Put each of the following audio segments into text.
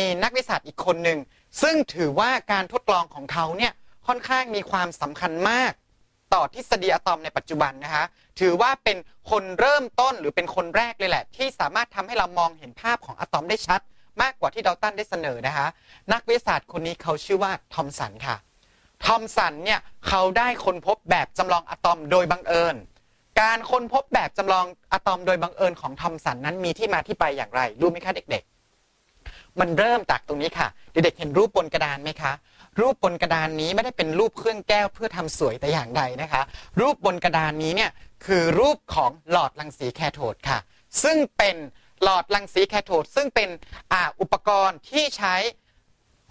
มีนักวิทยาศาสตอีกคนหนึ่ง ซึ่งถือว่าการทดลองของเขาเนี่ยค่อนข้างมีความสำคัญมาก ต่อทฤษฎีอะตอมในปัจจุบันนะคะ ถือว่าเป็นคนเริ่มต้นหรือเป็นคนแรกเลยแหละ ที่สามารถทำให้เรามองเห็นภาพของอะตอมได้ชัด มากกว่าที่ดัลตันได้เสนอนะคะ นักวิทยาศาสตร์คนนี้เขาชื่อว่าทอมสันค่ะทอมสันเนี่ยเขาได้ค้นพบแบบจำลองอะตอมโดยบังเอิญ การค้นพบแบบจำลองอะตอมโดยบังเอิญของทอมสันนั้นมีที่มาที่ไปอย่างไรรู้ไหมคะเด็ก มันเริ่มจากตรงนี้ค่ะ เด็กๆเห็นรูปบนกระดานไหมคะ รูปบนกระดานนี้ไม่ได้เป็นรูปเครื่องแก้วเพื่อทำสวยแต่อย่างใดนะคะ รูปบนกระดานนี้เนี่ยคือรูปของหลอดรังสีแคโทดค่ะ ซึ่งเป็นหลอดรังสีแคโทดซึ่งเป็นออุปกรณ์ที่ใช้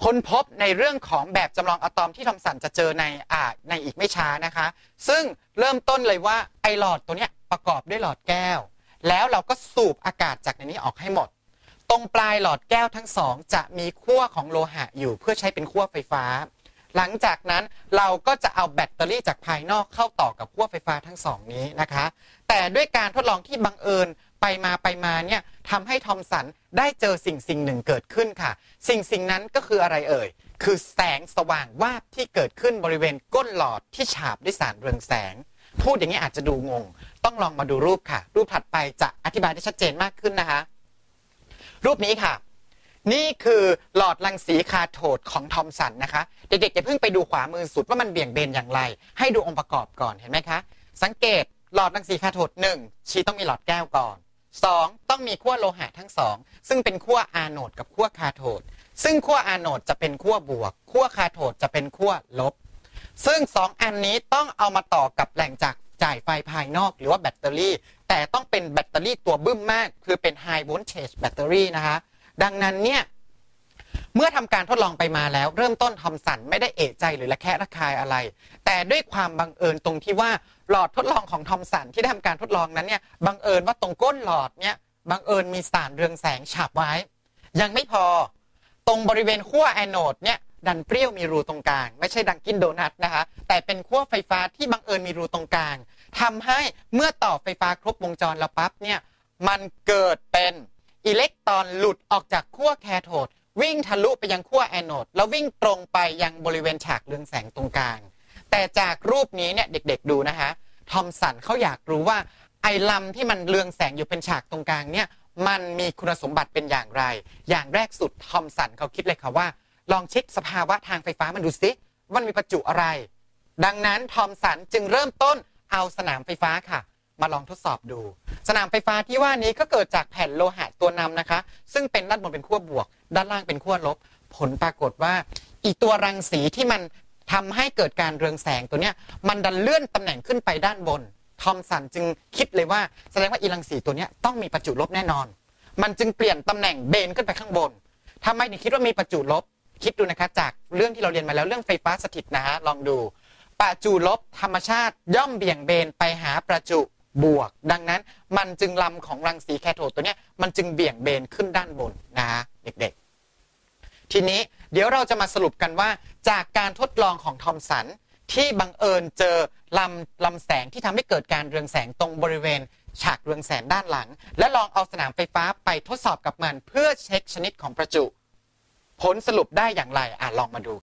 ค้นพบในเรื่องของแบบจำลองอะตอมที่ทอมสันจะเจอในอ่าในอีกไม่ช้านะคะ ซึ่งเริ่มต้นเลยว่าไอหลอดตัวเนี้ยประกอบด้วยหลอดแก้ว แล้วเราก็สูบอากาศจากในนี้ออกให้หมด ตรงปลายหลอดแก้วทั้งสองจะมีขั้วของโลหะอยู่เพื่อใช้เป็นขั้วไฟฟ้า หลังจากนั้นเราก็จะเอาแบตเตอรี่จากภายนอกเข้าต่อกับขั้วไฟฟ้าทั้งสองนี้นะคะ แต่ด้วยการทดลองที่บังเอิญไปมาไปมาเนี่ยทำให้ทอมสันได้เจอสิ่งสิ่งหนึ่งเกิดขึ้นค่ะ สิ่งสิ่งนั้นก็คืออะไรเอ่ย คือแสงสว่างวาบที่เกิดขึ้นบริเวณก้นหลอดที่ฉาบด้วยสารเรืองแสง พูดอย่างนี้อาจจะดูงง ต้องลองมาดูรูปค่ะ รูปถัดไปจะอธิบายได้ชัดเจนมากขึ้นนะคะ รูปนี้ค่ะ นี่คือหลอดรังสีคาโทดของทอมสันนะคะ เด็กๆอย่าเพิ่งไปดูขวามือสุดว่ามันเบี่ยงเบนอย่างไร ให้ดูองค์ประกอบก่อนเห็นไหมคะ สังเกตหลอดรังสีคาโทดหนึ่งชีต้องมีหลอดแก้วก่อน 2. ต้องมีขั้วโลหะทั้งสองซึ่งเป็นขั้วอะโนดกับขั้วคาโทดซึ่งขั้วอะโนดจะเป็นขั้วบวกขั้วคาโทดจะเป็นขั้วลบ ซึ่ง 2 อันนี้ต้องเอามาต่อกับแหล่งจากจ่ายไฟภายนอก หรือว่าแบตเตอรี่ แต่ต้องเป็นแบตเตอรี่ตัวบึ้มมาก คือเป็น High Voltage Battery นะคะ ดังนั้นเนี่ยเมื่อทำการทดลองไปมาแล้ว เริ่มต้นทอมสันไม่ได้เอะใจหรือระแคะระคายอะไร แต่ด้วยความบังเอิญตรงที่ว่าหลอดทดลองของทอมสันที่ได้ทำการทดลองนั้นเนี่ยบังเอิญว่าตรงก้นหลอดเนี่ยบังเอิญมีสารเรืองแสงฉาบไว้ ยังไม่พอตรงบริเวณขั้วแอนโอดเนี่ยดันเปรี้ยวมีรูตรงกลาง ไม่ใช่ดังกินโดนัทนะคะ แต่เป็นขั้วไฟฟ้าที่บังเอิญมีรูตรงกลาง ทำให้เมื่อต่อไฟฟ้าครบวงจรแล้วปั๊บเนี่ยมันเกิดเป็นอิเล็กตรอนหลุดออกจากขั้วแคโทดวิ่งทะลุไปยังขั้วแอนโอดแล้ววิ่งตรงไปยังบริเวณฉากเรืองแสงตรงกลาง แต่จากรูปนี้เนี่ยเด็กๆดูนะคะทอมสันเขาอยากรู้ว่าไอ้ลำที่มันเรืองแสงอยู่เป็นฉากตรงกลางเนี่ยมันมีคุณสมบัติเป็นอย่างไร อย่างแรกสุดทอมสันเขาคิดเลยค่ะว่า ลองเช็คสภาวะทางไฟฟ้ามันดูสิว่ามีประจุอะไร ดังนั้นทอมสันจึงเริ่มต้น เอาสนามไฟฟ้าค่ะ มาลองทดสอบดู สนามไฟฟ้าที่ว่านี้ก็เกิดจากแผ่นโลหะตัวนำนะคะ ซึ่งเป็นด้านบนเป็นขั้วบวก ด้านล่างเป็นขั้วลบ ผลปรากฏว่า อีตัวรังสีที่มันทำให้เกิดการเรืองแสงตัวเนี้ยมันดันเลื่อนตำแหน่งขึ้นไปด้านบน ทอมสันจึงคิดเลยว่า แสดงว่าอีรังสีตัวเนี้ยต้องมีประจุลบแน่นอน มันจึงเปลี่ยนตำแหน่งเบนขึ้นไปข้างบนทำไมถึงคิดว่ามีประจุลบ คิดดูนะคะจากเรื่องที่เราเรียนมาแล้วเรื่องไฟฟ้าสถิตนะฮะลองดู ประจุลบธรรมชาติย่อมเบี่ยงเบนไปหาประจุบวก ดังนั้นมันจึงลำของรังสีแคโทดตัวนี้มันจึงเบี่ยงเบนขึ้นด้านบนนะฮะเด็กๆ ทีนี้เดี๋ยวเราจะมาสรุปกันว่า จากการทดลองของทอมสันที่บังเอิญเจอลำลำแสงที่ทำให้เกิดการเรืองแสงตรงบริเวณ ฉากเรืองแสงด้านหลัง และลองเอาสนามไฟฟ้าไปทดสอบกับมัน เพื่อเช็คชนิดของประจุ ผลสรุปได้อย่างไรอะลองมาดู